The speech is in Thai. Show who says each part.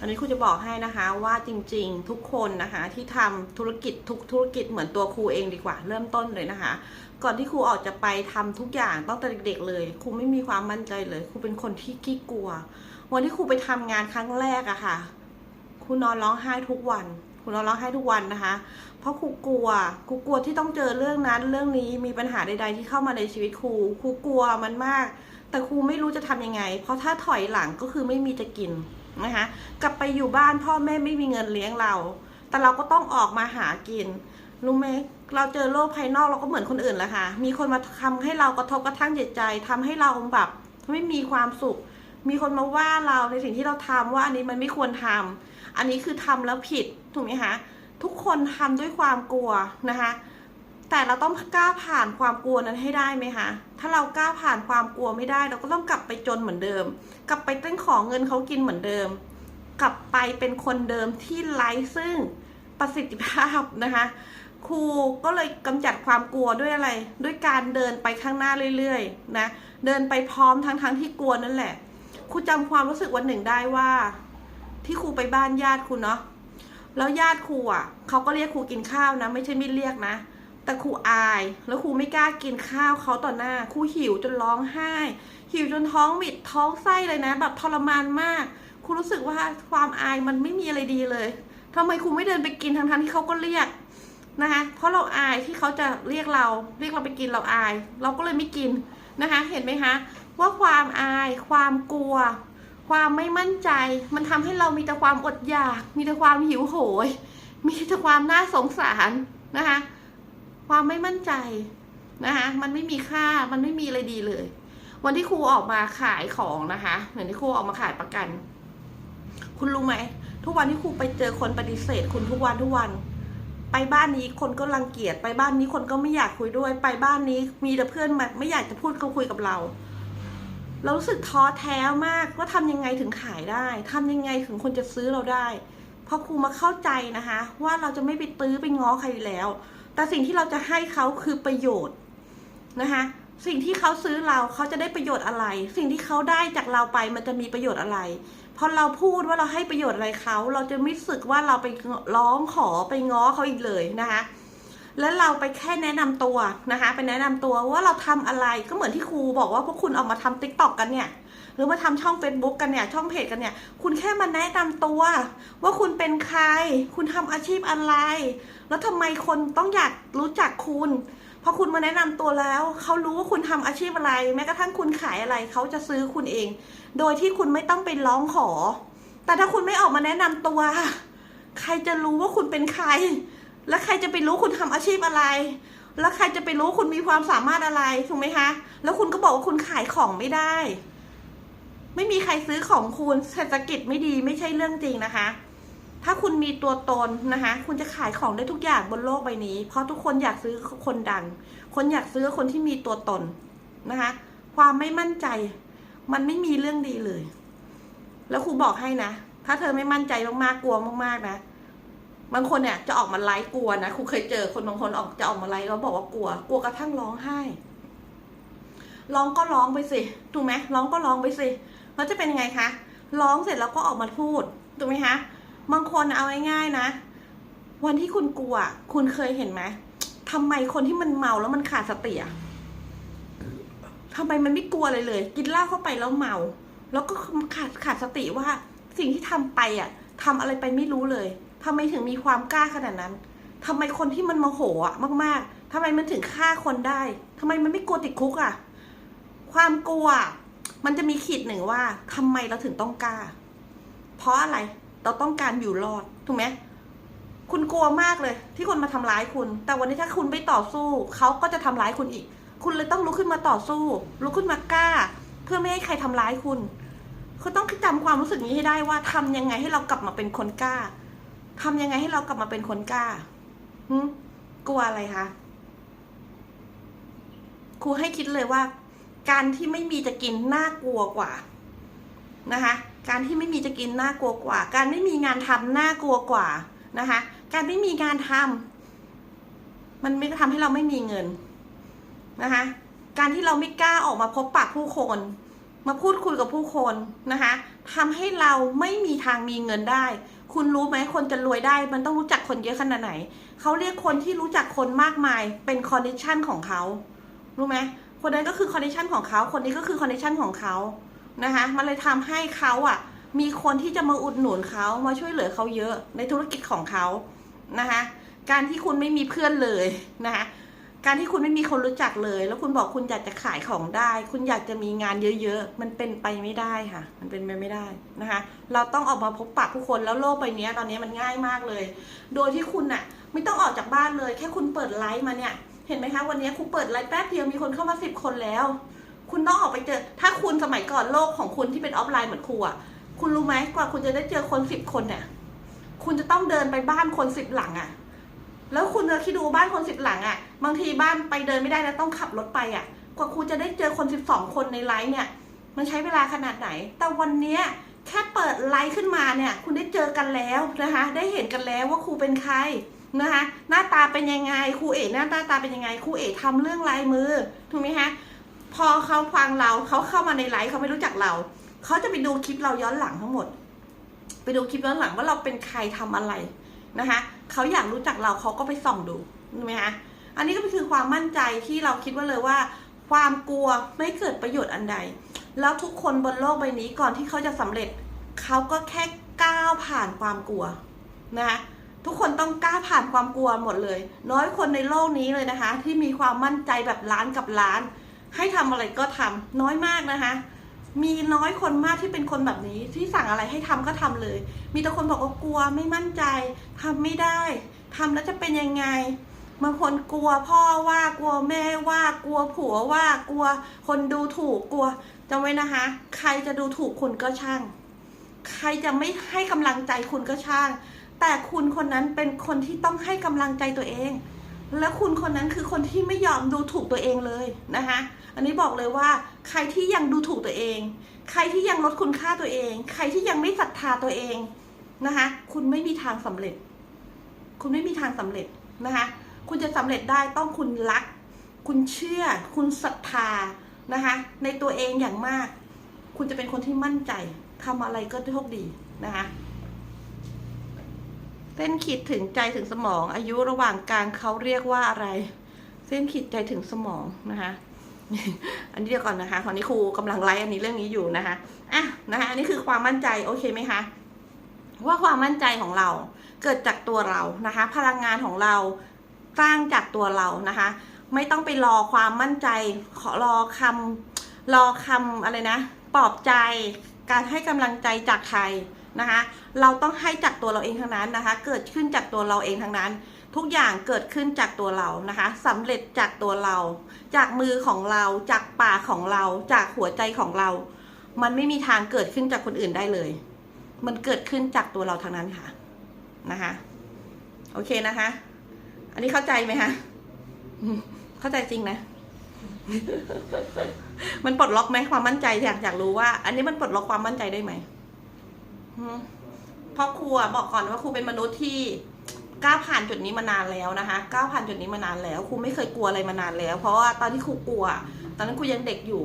Speaker 1: อันนี้ครูจะบอกให้นะคะว่าจริงๆทุกคนนะคะที่ทำธุรกิจทุกธุรกิจเหมือนตัวครูเองดีกว่า เริ่มต้นเลยนะคะ ก่อนที่ครูออกจะไปทำทุกอย่างตั้งแต่เด็กๆเลยครูไม่มีความมั่นใจเลยครูเป็นคนที่ขี้กลัว วันที่ครูไปทำงานครั้งแรกอะค่ะครูนอนร้องไห้ทุกวันครูนอนร้องไห้ทุกวันนะคะ เพราะครูกลัวครูกลัวที่ต้องเจอเรื่องนั้น เรื่องนี้มีปัญหาใด ๆ ที่เข้ามาในชีวิตครูครูกลัวมันมาก แต่ครูไม่รู้จะทำยังไง เพราะถ้าถอยหลังก็คือไม่มีจะกิน นะคะกลับไปอยู่บ้านพ่อแม่ไม่มีเงินเลี้ยงเรา แต่เราก็ต้องออกมาหากินรู้ไหมเราเจอโลกภายนอกเราก็เหมือนคนอื่นแหละค่ะ มีคนมาทำให้เรากระทบกระทั่งจิตใจทำให้เราแบบไม่มีความสุข มีคนมาว่าเราในสิ่งที่เราทำว่าอันนี้มันไม่ควรทำอันนี้คือทำแล้วผิดถูกไหมคะทุกคนทำด้วยความกลัวนะคะ แต่เราต้องกล้าผ่านความกลัวนั้นให้ได้ไหมคะ ถ้าเรากล้าผ่านความกลัวไม่ได้ เราก็ต้องกลับไปจนเหมือนเดิม กลับไปเต้นของเงินเขากินเหมือนเดิม กลับไปเป็นคนเดิมที่ไร้ซึ่งประสิทธิภาพนะคะ ครูก็เลยกำจัดความกลัวด้วยอะไร ด้วยการเดินไปข้างหน้าเรื่อยๆ นะ เดินไปพร้อมทั้งๆที่กลัวนั่นแหละ ครูจำความรู้สึกวันหนึ่งได้ว่า ที่ครูไปบ้านญาติครูเนาะ แล้วญาติครูอะเขาก็เรียกครูกินข้าวนะ ไม่ใช่ไม่เรียกนะ แต่ครูอายแล้วครูไม่กล้ากินข้าวเขาต่อหน้าครูหิวจนร้องไห้ หิวจนท้องบิดท้องไส้เลยนะ แบบทรมานมากครูรู้สึกว่าความอายมันไม่มีอะไรดีเลยทำไมครูไม่เดินไปกินทั้งๆที่เขาก็เรียกนะคะ เพราะเราอายที่เขาจะเรียกเรา เรียกเราไปกินเราอาย เราก็เลยไม่กินนะคะ เห็นไหมคะว่าความอาย ความกลัว ความไม่มั่นใจ มันทำให้เรามีแต่ความอดอยาก มีแต่ความหิวโหย มีแต่ความน่าสงสารนะคะ ความไม่มั่นใจนะคะมันไม่มีค่ามันไม่มีอะไรดีเลย วันที่ครูออกมาขายของนะคะเหมือนที่ครูออกมาขายประกัน คุณรู้ไหมทุกวันที่ครูไปเจอคนปฏิเสธ คุณทุกวันทุกวัน ไปบ้านนี้คนก็รังเกียจไปบ้านนี้คนก็ไม่อยากคุยด้วย ไปบ้านนี้มีแต่เพื่อนมาไม่อยากจะพูดเขาคุยกับเราเรารู้สึกท้อแท้มากว่าทำยังไงถึงขายได้ทำยังไงถึงคนจะซื้อเราได้พอครูมาเข้าใจนะคะ ว่าเราจะไม่ไปตื้อไปง้อใครแล้ว แต่สิ่งที่เราจะให้เขาคือประโยชน์นะคะสิ่งที่เขาซื้อเราเขาจะได้ประโยชน์อะไร สิ่งที่เขาได้จากเราไปมันจะมีประโยชน์อะไรพอเราพูดว่าเราให้ประโยชน์อะไรเขา เราจะไม่รู้สึกว่าเราไปร้องขอไปง้อเขาอีกเลยนะคะแล้วเราไปแค่แนะนำตัวนะคะ ไปแนะนำตัวว่าเราทำอะไรก็เหมือนที่ครูบอกว่าพวกคุณออกมาทำติ๊กต็อกกันเนี่ย หรือมาทำช่อง Facebook กันเนี่ยช่องเพจกันเนี่ย คุณแค่มาแนะนำตัว ว่าคุณเป็นใคร คุณทำอาชีพอะไร แล้วทำไมคนต้องอยากรู้จักคุณพอคุณมาแนะนำตัวแล้ว เขารู้ว่าคุณทำอาชีพอะไร แม้กระทั่งคุณขายอะไรเขาจะซื้อคุณเอง โดยที่คุณไม่ต้องไปร้องขอ แต่ถ้าคุณไม่ออกมาแนะนำตัว ใครจะรู้ว่าคุณเป็นใคร แล้วใครจะไปรู้คุณทำอาชีพอะไรแล้วใครจะไปรู้คุณมีความสามารถอะไรถูกไหมคะ แล้วคุณก็บอกว่าคุณขายของไม่ได้ ไม่มีใครซื้อของคุณเศรษฐกิจไม่ดีไม่ใช่เรื่องจริงนะคะ ถ้าคุณมีตัวตนนะคะ คุณจะขายของได้ทุกอย่างบนโลกใบนี้ เพราะทุกคนอยากซื้อคนดัง คนอยากซื้อคนที่มีตัวตนนะคะ ความไม่มั่นใจ มันไม่มีเรื่องดีเลย แล้วครูบอกให้นะ ถ้าเธอไม่มั่นใจมากๆกลัวมากๆนะบางคนเนี่ยจะออกมาไลฟ์กลัวนะครูเคยเจอคนบางคนออกจะออกมาไลฟ์แล้วบอกว่ากลัว กลัวกระทั่งร้องไห้ร้องก็ร้องไปสิถูกไหมร้องก็ร้องไปสิ แล้วจะเป็นยังไงคะ ร้องเสร็จแล้วก็ออกมาพูด ถูกไหมคะ บางคนเอาง่ายๆนะ วันที่คุณกลัว คุณเคยเห็นไหมทำไมคนที่มันเมาแล้วมันขาดสติอะทำไมมันไม่กลัวเลยเลย กินเหล้าเข้าไปแล้วเมา แล้วก็ขาดขาดสติว่า สิ่งที่ทำไปอะทำอะไรไปไม่รู้เลยทำไมถึงมีความกล้าขนาดนั้นทำไมคนที่มันโมโหอะมาก ๆทำไมมันถึงฆ่าคนได้ทำไมมันไม่กลัวติดคุกอะความกลัว มันจะมีขีดหนึ่งว่าทำไมเราถึงต้องกล้า เพราะอะไรเราต้องการอยู่รอดถูกไหมคุณกลัวมากเลย ที่คนมาทำร้ายคุณ แต่วันนี้ถ้าคุณไม่ต่อสู้เขาก็จะทำร้ายคุณอีก คุณเลยต้องลุกขึ้นมาต่อสู้ลุกขึ้นมากล้า เพื่อไม่ให้ใครทำร้ายคุณคือต้องจำความรู้สึกนี้ให้ได้ว่าทำยังไงให้เรากลับมาเป็นคนกล้าทำยังไงให้เรากลับมาเป็นคนกล้าหึกลัวอะไรคะครูให้คิดเลยว่า การที่ไม่มีจะกินน่ากลัวกว่านะคะ การที่ไม่มีจะกินน่ากลัวกว่า การไม่มีงานทำน่ากลัวกว่านะคะ การไม่มีงานทำมันไม่ทำให้เราไม่มีเงินนะคะ การที่เราไม่กล้าออกมาพบปะผู้คน มาพูดคุยกับผู้คนนะคะทำให้เราไม่มีทางมีเงินได้ คุณรู้ไหมคนจะรวยได้ มันต้องรู้จักคนเยอะขนาดไหน เขาเรียกคนที่รู้จักคนมากมายเป็นคอนดิชันของเขา รู้ไหม คนนั้นก็คือคอนดิชันของเขาคนนี้ก็คือคอนดิชันของเขานะคะมันเลยทำให้เขาอะ มีคนที่จะมาอุดหนุนเขามาช่วยเหลือเขาเยอะในธุรกิจของเขานะคะการที่คุณไม่มีเพื่อนเลยนะคะการที่คุณไม่มีคนรู้จักเลย แล้วคุณบอกคุณอยากจะขายของได้ คุณอยากจะมีงานเยอะๆ มันเป็นไปไม่ได้ค่ะ มันเป็นไปไม่ได้นะคะ เราต้องออกมาพบปะผู้คนแล้วโลกใบนี้ตอนนี้มันง่ายมากเลย โดยที่คุณน่ะไม่ต้องออกจากบ้านเลย แค่คุณเปิดไลฟ์มาเนี่ย เห็นไหมคะ วันนี้คุณเปิดไลฟ์แป๊บเดียวมีคนเข้ามาสิบคนแล้ว คุณต้องออกไปเจอ ถ้าคุณสมัยก่อนโลกของคุณที่เป็นออฟไลน์เหมือนครูอะคุณรู้ไหมกว่าคุณจะได้เจอคนสิบคนเนี่ยคุณจะต้องเดินไปบ้านคนสิบหลังอะ แล้วคุณจะคิดดูบ้านคนสิบหลังอะ่ะ บางทีบ้านไปเดินไม่ได้นะต้องขับรถไปอะ่ะ กว่าคุณจะได้เจอคนสิบสองคนในไลฟ์เนี่ย มันใช้เวลาขนาดไหน แต่วันนี้แค่เปิดไลฟ์ขึ้นมาเนี่ย คุณได้เจอกันแล้วนะคะ ได้เห็นกันแล้วว่าครูเป็นใคร นะคะหน้าตาเป็นยังไงครูเอ๋หน้าตาเป็นยังไงครูเอ๋ทำเรื่องลายมือถูกไหมคะพอเขาฟังเราเขาเข้ามาในไลฟ์เขาไม่รู้จักเราเขาจะไปดูคลิปเราย้อนหลังทั้งหมด ไปดูคลิปย้อนหลังว่าเราเป็นใครทำอะไรนะคะเขาอยากรู้จักเราเขาก็ไปส่องดูใช่ไหมคะอันนี้ก็คือความมั่นใจที่เราคิดว่าเลยว่า ความกลัวไม่เกิดประโยชน์อันใด แล้วทุกคนบนโลกใบนี้ก่อนที่เขาจะสำเร็จเขาก็แค่ก้าวผ่านความกลัวนะคะ ทุกคนต้องกล้าผ่านความกลัวหมดเลย น้อยคนในโลกนี้เลยนะคะ ที่มีความมั่นใจแบบล้านกับล้าน ให้ทำอะไรก็ทำน้อยมากนะคะ มีน้อยคนมากที่เป็นคนแบบนี้ ที่สั่งอะไรให้ทำก็ทำเลย มีแต่คนบอกว่ากลัวไม่มั่นใจทำไม่ได้ทำแล้วจะเป็นยังไงบางคนกลัวพ่อว่ากลัวแม่ว่ากลัวผัวว่ากลัว คนดูถูกกลัวจำไว้นะคะ ใครจะดูถูกคุณก็ช่าง ใครจะไม่ให้กำลังใจคุณก็ช่าง แต่คุณคนนั้นเป็นคนที่ต้องให้กำลังใจตัวเอง แล้วคุณคนนั้นคือคนที่ไม่ยอมดูถูกตัวเองเลยนะคะอันนี้บอกเลยว่า ใครที่ยังดูถูกตัวเอง ใครที่ยังลดคุณค่าตัวเอง ใครที่ยังไม่ศรัทธาตัวเองนะคะคุณไม่มีทางสำเร็จ คุณไม่มีทางสำเร็จนะคะคุณจะสำเร็จได้ต้องคุณรัก คุณเชื่อ คุณศรัทธานะคะในตัวเองอย่างมาก คุณจะเป็นคนที่มั่นใจทำอะไรก็โชคดีนะคะ เส้นขีดถึงใจถึงสมอง อายุระหว่างกลางเขาเรียกว่าอะไร เส้นขีดใจถึงสมองนะคะ อันนี้เดี๋ยวก่อนนะคะตอนนี้ครูกำลังไลฟ์อันนี้เรื่องนี้อยู่นะคะอะนะคะอันนี้คือความมั่นใจโอเคไหมคะว่าความมั่นใจของเราเกิดจากตัวเรานะคะ พลังงานของเราสร้างจากตัวเรานะคะ ไม่ต้องไปรอความมั่นใจ ขอรอคำรอคำอะไรนะปลอบใจ การให้กำลังใจจากใคร นะคะ เราต้องให้จากตัวเราเองทั้งนั้นนะคะ เกิดขึ้นจากตัวเราเองทั้งนั้น ทุกอย่างเกิดขึ้นจากตัวเรานะคะสำเร็จจากตัวเรา จากมือของเรา จากปากของเรา จากหัวใจของเรา มันไม่มีทางเกิดขึ้นจากคนอื่นได้เลย มันเกิดขึ้นจากตัวเราทั้งนั้นค่ะนะคะ โอเคนะคะ อันนี้เข้าใจไหมคะเข้าใจจริงนะมันปลดล็อกไหมความมั่นใจอยากอยากรู้ว่า อันนี้มันปลดล็อกความมั่นใจได้ไหม เพราะครูอะบอกก่อนว่าครูเป็นมนุษย์ที่ก้าวผ่านจุดนี้มานานแล้วนะคะก้าวผ่านจุดนี้มานานแล้วครูไม่เคยกลัวอะไรมานานแล้ว เพราะว่าตอนที่ครูกลัว ตอนนั้นครูยังเด็กอยู่